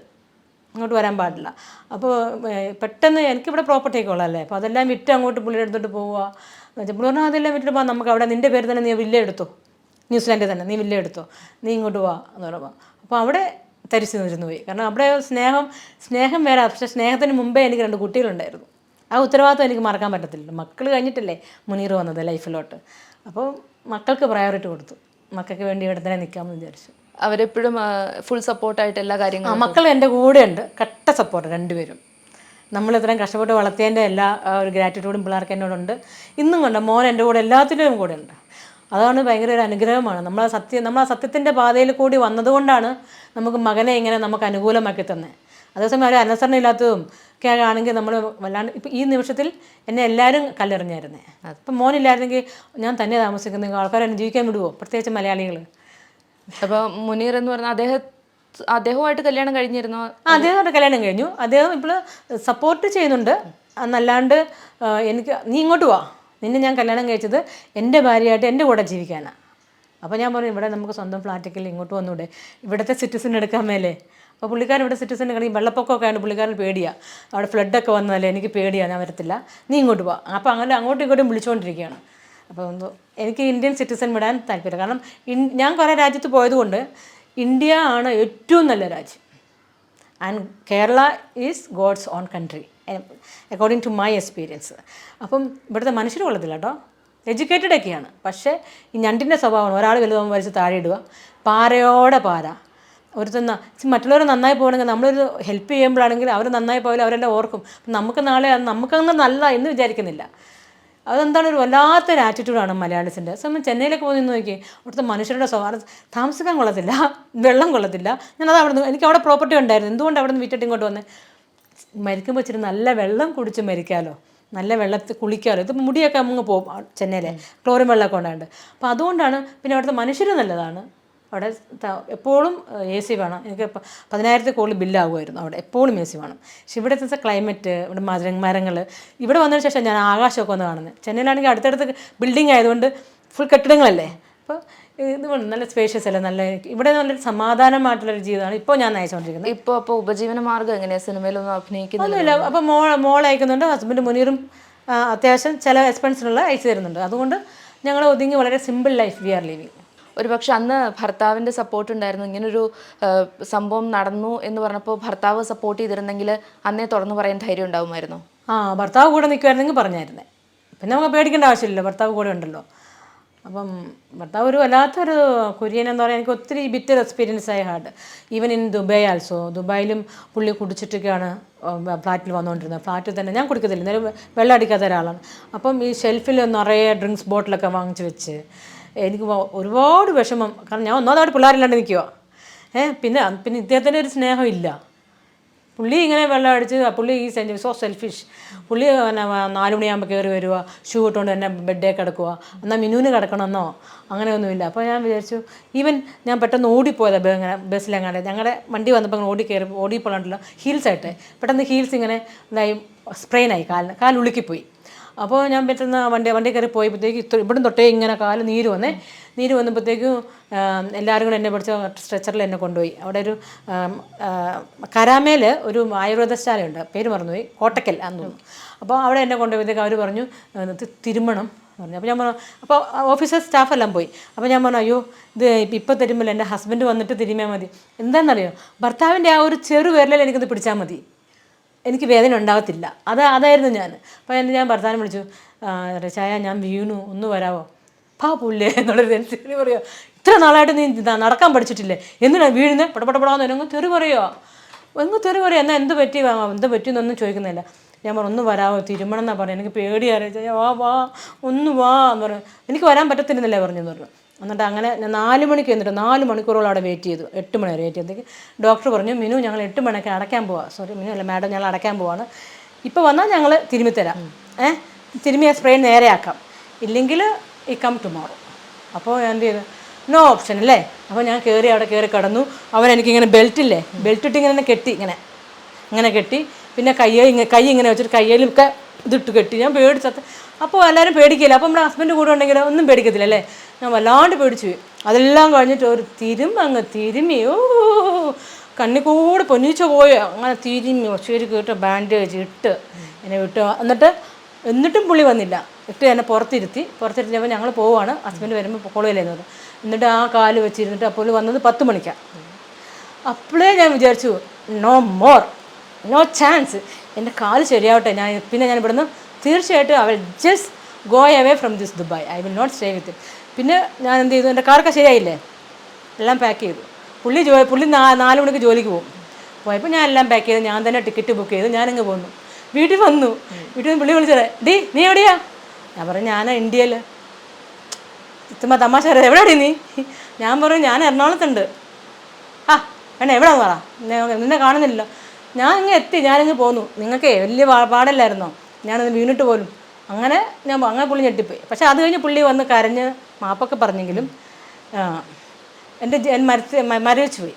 അങ്ങോട്ട് വരാൻ പാടില്ല. അപ്പോൾ പെട്ടെന്ന് എനിക്കിവിടെ പ്രോപ്പർട്ടി ഒക്കെ ഉള്ളതല്ലേ? അപ്പോൾ അതെല്ലാം വിറ്റ് അങ്ങോട്ട് പുള്ളിയുടെ അടുത്തോട്ട് പോവുക. പുള്ളി പറഞ്ഞാൽ അതെല്ലാം വിട്ടിട്ട് നമുക്ക് അവിടെ നിന്റെ പേര് തന്നെ നീ വില്ല എടുത്തോ ന്യൂസിലാൻഡിൽ തന്നെ നീ വില്ല എടുത്തോ നീ ഇങ്ങോട്ട് വാ എന്ന് പറയുമ്പോൾ അപ്പോൾ അവിടെ തരിച്ചു നിന്നിരുന്നു പോയി. കാരണം അവിടെ സ്നേഹം സ്നേഹം വേറെ. പക്ഷേ സ്നേഹത്തിന് മുമ്പേ എനിക്ക് രണ്ട് കുട്ടികളുണ്ടായിരുന്നു. ആ ഉത്തരവാദിത്വം എനിക്ക് മറക്കാൻ പറ്റത്തില്ല. മക്കൾ കഴിഞ്ഞിട്ടല്ലേ മുനീർ വന്നത് ലൈഫിലോട്ട്. അപ്പോൾ മക്കൾക്ക് പ്രയോറിറ്റി കൊടുത്തു. മക്കൾക്ക് വേണ്ടി ഇവിടെ തന്നെ നിൽക്കാമെന്ന് വിചാരിച്ചു. അവരെപ്പോഴും ഫുൾ സപ്പോർട്ടായിട്ട് എല്ലാ കാര്യങ്ങളും മക്കൾ എന്റെ കൂടെ ഉണ്ട് കട്ട സപ്പോർട്ട് രണ്ടുപേരും. നമ്മൾ ഇത്രയും കഷ്ടപ്പെട്ട് വളർത്തിയതിന്റെ എല്ലാ ഒരു ഗ്രാറ്റിറ്റ്യൂഡും പിള്ളേർക്ക് എന്നോടുണ്ട്. ഇന്നും കൊണ്ട് മോൻ എന്റെ കൂടെ എല്ലാത്തിനും കൂടെ ഉണ്ട്. അതാണ് ഭയങ്കര ഒരു അനുഗ്രഹമാണ്. നമ്മൾ ആ സത്യം നമ്മൾ ആ സത്യത്തിന്റെ പാതയിൽ കൂടി വന്നതുകൊണ്ടാണ് നമുക്ക് മകനെ ഇങ്ങനെ നമുക്ക് അനുകൂലമാക്കി തന്നെ. അതേസമയം ഒരു അനുസരണം ഇല്ലാത്തതും ഒക്കെ ആണെങ്കിൽ നമ്മൾ വല്ലാണ്ട് ഇപ്പം ഈ നിമിഷത്തിൽ എന്നെ എല്ലാവരും കല്ലെറിഞ്ഞായിരുന്നേ. അപ്പം മോനില്ലായിരുന്നെങ്കിൽ ഞാൻ തന്നെ താമസിക്കുന്ന ആൾക്കാരെ എന്നെ ജീവിക്കാൻ വിടുവോ? പ്രത്യേകിച്ച് മലയാളികൾ. അപ്പോൾ മുനീർ എന്ന് പറഞ്ഞാൽ അദ്ദേഹം അദ്ദേഹവുമായിട്ട് കല്യാണം കഴിഞ്ഞിരുന്നോ? അദ്ദേഹത്തോടെ അദ്ദേഹം കല്യാണം കഴിഞ്ഞു. അദ്ദേഹം ഇപ്പോൾ സപ്പോർട്ട് ചെയ്യുന്നുണ്ട്. എന്നല്ലാണ്ട് എനിക്ക് നീ ഇങ്ങോട്ട് വാ. നിന്നെ ഞാൻ കല്യാണം കഴിച്ചത് എന്റെ ഭാര്യയായിട്ട് എന്റെ കൂടെ ജീവിക്കാനാണ് അപ്പോൾ ഞാൻ പറഞ്ഞു ഇവിടെ നമുക്ക് സ്വന്തം ഫ്ലാറ്റൊക്കെ ഇങ്ങോട്ട് വന്നൂടെ? ഇവിടുത്തെ സിറ്റിസൺ എടുക്കാൻ മേലേ. അപ്പോൾ പുള്ളിക്കാരൻ ഇവിടെ സിറ്റിസൺ എടുക്കണം ഈ വെള്ളപ്പൊക്കമൊക്കെ ആണ് പുള്ളിക്കാരൻ പേടിയാണ് അവിടെ ഫ്ലഡൊക്കെ വന്നതല്ലേ എനിക്ക് പേടിയാണ് ഞാൻ വരത്തില്ല. നീ ഇങ്ങോട്ട് വാ. അപ്പോൾ അങ്ങനെ അങ്ങോട്ടും ഇങ്ങോട്ടും വിളിച്ചുകൊണ്ടിരിക്കുകയാണ് അപ്പോൾ എനിക്ക് ഇന്ത്യൻ സിറ്റിസൺ വിടാൻ താല്പര്യം കാരണം ഞാൻ കുറേ രാജ്യത്ത് പോയതുകൊണ്ട് ഇന്ത്യ ആണ് ഏറ്റവും നല്ല രാജ്യം. And Kerala is God's own country according to my experience അപ്പം ഇവിടുത്തെ മനുഷ്യർ കൊള്ളത്തില്ല കേട്ടോ എഡ്യൂക്കേറ്റഡ് ഒക്കെയാണ്. പക്ഷേ ഈ ഞണ്ടിന്റെ സ്വഭാവമാണ്. ഒരാൾ വലുതാകുമ്പോൾ വലിച്ച് താഴെ ഇടുക. പാരയോടെ പാര. ഒരുത്തുന്ന മറ്റുള്ളവർ നന്നായി പോകണമെങ്കിൽ നമ്മളൊരു ഹെൽപ്പ് ചെയ്യുമ്പോഴാണെങ്കിൽ അവർ നന്നായി പോയാലും അവരെല്ലാം ഓർക്കും. നമുക്ക് നാളെ നമുക്കങ്ങ് നല്ല എന്ന് വിചാരിക്കുന്നില്ല. അതെന്താണ് ഒരു വല്ലാത്തൊരു ആറ്റിറ്റ്യൂഡാണ് മലയാളീസിന്റെ. സമയം ചെന്നൈയിലൊക്കെ പോയി നിന്ന് നോക്കി അവിടുത്തെ മനുഷ്യരുടെ സ്വഭാവം താമസിക്കാൻ കൊള്ളത്തില്ല വെള്ളം കൊള്ളത്തില്ല. ഞാനത് അവിടെ നിന്ന് എനിക്ക് അവിടെ പ്രോപ്പർട്ടി ഉണ്ടായിരുന്നു. എന്തുകൊണ്ട് അവിടെ നിന്ന് വിറ്റിട്ട് ഇങ്ങോട്ട് വന്ന്? മരിക്കുമ്പോൾ വെച്ചിട്ട് നല്ല വെള്ളം കുടിച്ച് മരിക്കാമല്ലോ നല്ല വെള്ളത്തിൽ കുളിക്കാമല്ലോ ഇത് മുടിയൊക്കെ അങ്ങ് പോകും ചെന്നൈയിലെ. ക്ലോറിൻ വെള്ളമൊക്കെ ഉണ്ടായിട്ട് അപ്പോൾ അതുകൊണ്ടാണ് പിന്നെ അവിടുത്തെ മനുഷ്യർ നല്ലതാണ്. അവിടെ എപ്പോഴും എ സി വേണം. എനിക്ക് പതിനായിരത്തിൽ കൂടുതൽ ബില്ലാകുമായിരുന്നു അവിടെ. എപ്പോഴും എ സി വേണം. പക്ഷെ എത്തുന്ന ക്ലൈമറ്റ് ഇവിടെ മര മരങ്ങൾ ഇവിടെ വന്നതിന് ശേഷം ഞാൻ ആകാശമൊക്കെ ഒന്ന് കാണുന്നത് ചെന്നൈയിലാണെങ്കിൽ അടുത്തടുത്ത് ബിൽഡിംഗ് ആയതുകൊണ്ട് ഫുൾ കെട്ടിടങ്ങളല്ലേ? അപ്പോൾ ഇത് നല്ല സ്പേഷ്യസ് അല്ലേ? നല്ല ഇവിടെ നല്ലൊരു സമാധാനമായിട്ടുള്ളൊരു ജീവിതമാണ് ഇപ്പോൾ ഞാൻ നയിച്ചുകൊണ്ടിരിക്കുന്നത്. ഇപ്പോൾ അപ്പോൾ ഉപജീവന മാർഗം എങ്ങനെയാണ് സിനിമയിലൊന്നും അഭിനയിക്കുന്നത് ഒന്നുമില്ല. അപ്പോൾ മോൾ മോൾ അയക്കുന്നുണ്ട്. ഹസ്ബൻഡ് മുനീറും അത്യാവശ്യം ചില എക്സ്പെൻസിനുള്ള അയച്ചു തരുന്നുണ്ട്. അതുകൊണ്ട് ഞങ്ങൾ ഒതുങ്ങി വളരെ simple life we are living ഒരു പക്ഷെ അന്ന് ഭർത്താവിന്റെ സപ്പോർട്ട് ഉണ്ടായിരുന്നു. ഇങ്ങനൊരു സംഭവം നടന്നു എന്ന് പറഞ്ഞപ്പോൾ ഭർത്താവ് സപ്പോർട്ട് ചെയ്തിരുന്നെങ്കിൽ അന്നേ തുറന്നു പറയാൻ ധൈര്യം ഉണ്ടാവുമായിരുന്നു? ആ ഭർത്താവ് കൂടെ നിൽക്കുമായിരുന്നെങ്കിൽ പറഞ്ഞായിരുന്നേ. പിന്നെ നമുക്ക് പേടിക്കേണ്ട ആവശ്യമില്ലല്ലോ ഭർത്താവ് കൂടെ ഉണ്ടല്ലോ. അപ്പം ഭർത്താവ് ഒരു വല്ലാത്തൊരു കുര്യൻ എന്ന് പറയാൻ എനിക്ക് ഒത്തിരി ബിറ്റർ എക്സ്പീരിയൻസ് ആയ hard even in Dubai also ദുബായിലും പുള്ളി കുടിച്ചിട്ടൊക്കെയാണ് ഫ്ലാറ്റിൽ വന്നുകൊണ്ടിരുന്നത്. ഫ്ലാറ്റിൽ തന്നെ ഞാൻ കുടിക്കത്തില്ല നേരെ വെള്ളം അടിക്കാത്ത ഒരാളാണ്. അപ്പം ഈ ഷെൽഫിൽ നിറയെ ഡ്രിങ്ക്സ് ബോട്ടിലൊക്കെ വാങ്ങിച്ച് വെച്ച് എനിക്ക് ഒരുപാട് വിഷമം. കാരണം ഞാൻ ഒന്നാമതവിടെ പിള്ളേരില്ലാണ്ട് നിൽക്കുക ഏഹ് പിന്നെ പിന്നെ ഇദ്ദേഹത്തിന്റെ ഒരു സ്നേഹം ഇല്ല. പുള്ളി ഇങ്ങനെ വെള്ളം അടിച്ച് പുള്ളി ഈ സെന്റ് സോ സെൽഫിഷ് പുള്ളി പിന്നെ നാല് മണിയാകുമ്പോൾ കയറി വരിക ഷൂ ഇട്ടുകൊണ്ട് തന്നെ ബെഡേ കിടക്കുക എന്നാൽ മിനുവിന് കിടക്കണമെന്നോ? അങ്ങനെയൊന്നുമില്ല. അപ്പോൾ ഞാൻ വിചാരിച്ചു ഈവൻ ഞാൻ പെട്ടെന്ന് ഓടിപ്പോയതാണ് ഇങ്ങനെ ബസ്സിലെങ്ങാണ്ട്. ഞങ്ങളുടെ വണ്ടി വന്നപ്പോൾ അങ്ങനെ ഓടി കയറി ഓടിപ്പോഴാണ്ടല്ലോ ഹീൽസ് ആയിട്ട്. പെട്ടെന്ന് ഹീൽസ് ഇങ്ങനെ ഇതായി സ്പ്രെയിനായി കാലിന് കാൽ ഉളുക്കിപ്പോയി. അപ്പോൾ ഞാൻ പെട്ടെന്ന് വണ്ടി വണ്ടി കയറി പോയപ്പോഴത്തേക്ക് ഇത്ര ഇവിടെ തൊട്ടേ ഇങ്ങനെ കാൽ നീര് വന്നേ. നീര് വന്നപ്പോഴത്തേക്കും എല്ലാവരും കൂടെ എന്നെ പിടിച്ച സ്ട്രെച്ചറിൽ എന്നെ കൊണ്ടുപോയി. അവിടെ ഒരു കരാമേൽ ഒരു ആയുർവേദശാലയുണ്ട്. പേര് മറന്നുപോയി. കോട്ടക്കൽ ആണെന്ന് തോന്നുന്നു. അപ്പോൾ അവിടെ എന്നെ കൊണ്ടുപോയപ്പോഴത്തേക്ക് അവർ പറഞ്ഞു തിരുമണം പറഞ്ഞു. അപ്പോൾ ഞാൻ പറഞ്ഞു അപ്പോൾ ഓഫീസർ സ്റ്റാഫെല്ലാം പോയി. അപ്പോൾ ഞാൻ പറഞ്ഞു അയ്യോ ഇത് ഇപ്പോൾ തരുമ്പോൾ എന്റെ ഹസ്ബൻഡ് വന്നിട്ട് തിരുമ്മിയാൽ മതി. എന്താണെന്നറിയോ? ഭർത്താവിന്റെ ആ ഒരു ചെറു വിരലിൽ എനിക്കത് പിടിച്ചാൽ മതി. എനിക്ക് വേദന ഉണ്ടാകത്തില്ല അത് അതായിരുന്നു ഞാൻ. അപ്പോൾ എന്നെ ഞാൻ ഭർത്താനം വിളിച്ചു ചായ ഞാൻ വീണു ഒന്ന് വരാവോ? പാ പുല്ലേ എന്നുള്ളൊരു തെറി പറയുമോ ഇത്ര നാളായിട്ട് നീ നടക്കാൻ പഠിച്ചിട്ടില്ലേ? എന്തിനാണ് വീഴുന്നത് പടപടപടാന്ന് എങ്ങ് തെറി പറയുമോ എങ്ങ് തെറി പറയുമോ എന്നാൽ എന്ത് പറ്റി? എന്ത് പറ്റിയെന്നൊന്നും ചോദിക്കുന്നില്ല. ഞാൻ പറഞ്ഞു ഒന്ന് വരാവോ? തിരുമണം എന്നാ പറഞ്ഞു എനിക്ക് പേടിയാറിയ വാ വാ ഒന്ന് വാ എന്ന് പറഞ്ഞു. എനിക്ക് വരാൻ പറ്റത്തില്ലെന്നല്ലേ പറഞ്ഞെന്ന് പറഞ്ഞു. എന്നിട്ട് അങ്ങനെ നാല് മണിക്ക് എന്നിട്ട് നാല് മണിക്കൂറോളം അവിടെ വെയിറ്റ് ചെയ്തു. എട്ട് മണി വരെ വെയിറ്റ് ചെയ്തേക്ക് ഡോക്ടർ പറഞ്ഞു മിനു ഞങ്ങൾ എട്ട് മണിക്ക് അടയ്ക്കാൻ പോവാം. സോറി മിനു അല്ല മാഡം ഞങ്ങൾ അടയ്ക്കാൻ പോവാണ്. ഇപ്പോൾ വന്നാൽ ഞങ്ങൾ തിരുമ്മിത്തരാം ഏഹ് ആ സ്പ്രേ നേരെയാക്കാം. ഇല്ലെങ്കിൽ ഈ കം ടുമോറോ അപ്പോൾ എന്ത് ചെയ്തു? നോ ഓപ്ഷൻ അല്ലേ? അപ്പോൾ ഞാൻ കയറി അവിടെ കയറി കിടന്നു. അവൻ എനിക്കിങ്ങനെ ബെൽറ്റ് ഇല്ലേ? ബെൽറ്റ് ഇട്ട് ഇങ്ങനെ കെട്ടി ഇങ്ങനെ ഇങ്ങനെ കെട്ടി. പിന്നെ കയ്യെ കൈ ഇങ്ങനെ വെച്ചിട്ട് കയ്യിലൊക്കെ ഇതിട്ട് കെട്ടി. ഞാൻ പേടിച്ചത് അപ്പോൾ എല്ലാവരും പേടിക്കില്ല? അപ്പോൾ നമ്മുടെ ഹസ്ബൻഡ് കൂടെ ഉണ്ടെങ്കിൽ ഒന്നും പേടിക്കത്തില്ല അല്ലേ? ഞാൻ വല്ലാണ്ട് പേടിച്ചു പോയി. അതെല്ലാം കഴിഞ്ഞിട്ട് ഒരു തിരുമ്പ് അങ്ങ് തിരുമ്മി ഓ കണ്ണി കൂടെ പൊന്നിച്ച പോയോ. അങ്ങനെ തിരുമ്മി ശരി കേട്ട് ബാൻഡേജ് ഇട്ട് എന്നെ വിട്ട് എന്നിട്ട് എന്നിട്ടും പുള്ളി വന്നില്ല. ഇട്ട് എന്നെ പുറത്തിരുത്തി. പുറത്തിരുത്തിയപ്പോൾ ഞങ്ങൾ പോവാണ്. ഹസ്ബൻഡ് വരുമ്പോൾ പറഞ്ഞു എന്നിട്ട് ആ കാൽ വെച്ചിരുന്നിട്ട് അപ്പോൾ വന്നത് പത്ത് മണിക്കാണ് അപ്പോഴേ ഞാൻ വിചാരിച്ചു നോ മോർ നോ ചാൻസ് എന്റെ കാൽ ശരിയാവട്ടെ. ഞാൻ പിന്നെ ഞാൻ ഇവിടുന്ന് തീർച്ചയായിട്ടും അവൾ just go away from this Dubai I will not stay with പിന്നെ ഞാൻ എന്ത് ചെയ്തു? എന്റെ കാറൊക്കെ ശരിയായില്ലേ? എല്ലാം പാക്ക് ചെയ്തു. പുള്ളി ജോ പുള്ളി നാ നാല് മണിക്ക് ജോലിക്ക് പോകും. പോയപ്പോൾ ഞാൻ എല്ലാം പാക്ക് ചെയ്ത്. ഞാൻ തന്നെ ടിക്കറ്റ് ബുക്ക് ചെയ്തു. ഞാനങ്ങ് പോന്നു. വീട്ടിൽ വന്നു. വീട്ടിൽ നിന്ന് പുള്ളി വിളിച്ചത് ഡി നീ എവിടെയാ? ഞാൻ പറഞ്ഞു ഞാൻ ഇന്ത്യയിൽ ചുമ്മാ തമാശ പറയാം എവിടെയാടി നീ? ഞാൻ പറഞ്ഞു ഞാൻ എറണാകുളത്തുണ്ട്. ആ വേണ്ട എവിടെ പറ. നിന്നെ കാണുന്നില്ലല്ലോ. ഞാൻ ഇങ്ങ് എത്തി ഞാനിങ്ങ് പോന്നു. നിങ്ങൾക്ക് വലിയ പാടല്ലായിരുന്നോ? ഞാനത് വീണിട്ട് പോലും. അങ്ങനെ ഞാൻ അങ്ങനെ പുള്ളി ഞെട്ടിപ്പോയി. പക്ഷേ അത് കഴിഞ്ഞ് പുള്ളി വന്ന് കരഞ്ഞ് മാപ്പൊക്കെ പറഞ്ഞെങ്കിലും എന്റെ മരച്ച് മരവിച്ച് പോയി